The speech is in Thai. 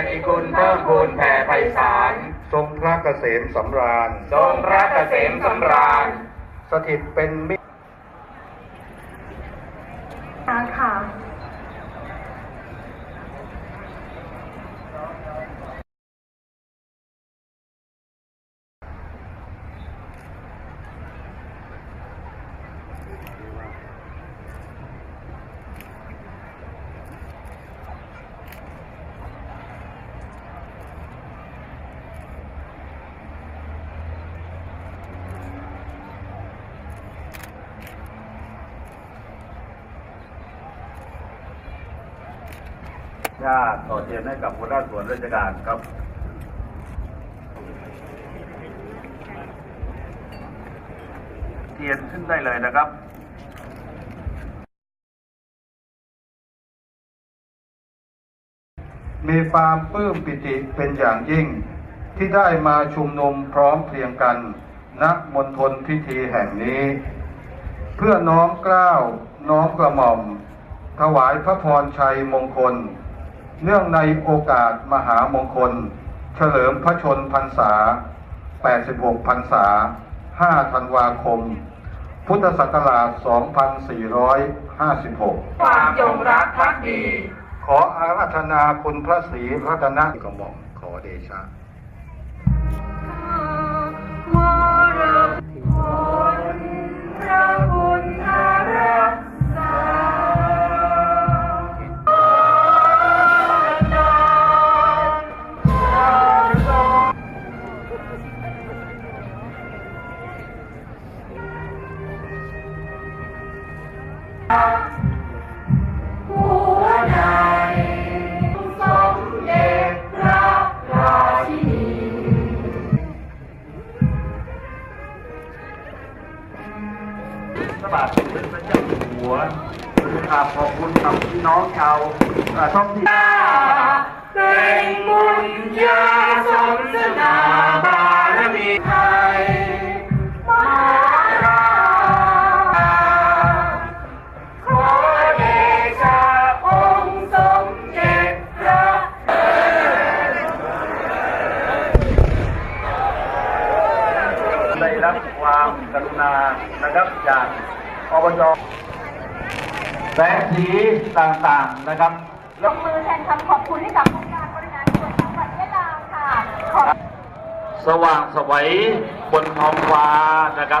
มีคุณเพิ่มพูนแผ่ไพศาล ทรงพระเกษมสำราญ ทรงพระเกษมสำราญ สถิตเป็นมิตร ค่ะ ญาติต่อเทียนให้กับหัวหน้าส่วนราชการครับเทียนขึ้นได้เลยนะครับมีความปลื้มปิติเป็นอย่างยิ่ง ที่ได้มาชุมนุมพร้อมเพรียงกันณมณฑลพิธีแห่งนี้ เพื่อน้อมกล้าว น้อมกระหม่อม ถวายพระพรชัยมงคล เนื่องในโอกาสมหามงคล เฉลิมพระชนพรรษา 86 พรรษา 5 ธันวาคม พุทธศักราช 2456 ความจงรักภักดี ขออาราธนาคุณพระศรีรัตนกระหม่อมขอเดชะ พระราชินีพระบาทสมเด็จพระเจ้าอยู่หัวกราบขอบคุณกับพี่น้องชาวเอ่อท้องถิ่นเป็นบุญญาสมสนาบารมี รับความกรุณานะครับจากอบจแสงสีต่างๆนะครับยกมือแทนคำขอบคุณให้กับองค์การบริหารส่วนจังหวัดยะลาค่ะขอบสว่างสวัยบนท้องฟ้านะครับ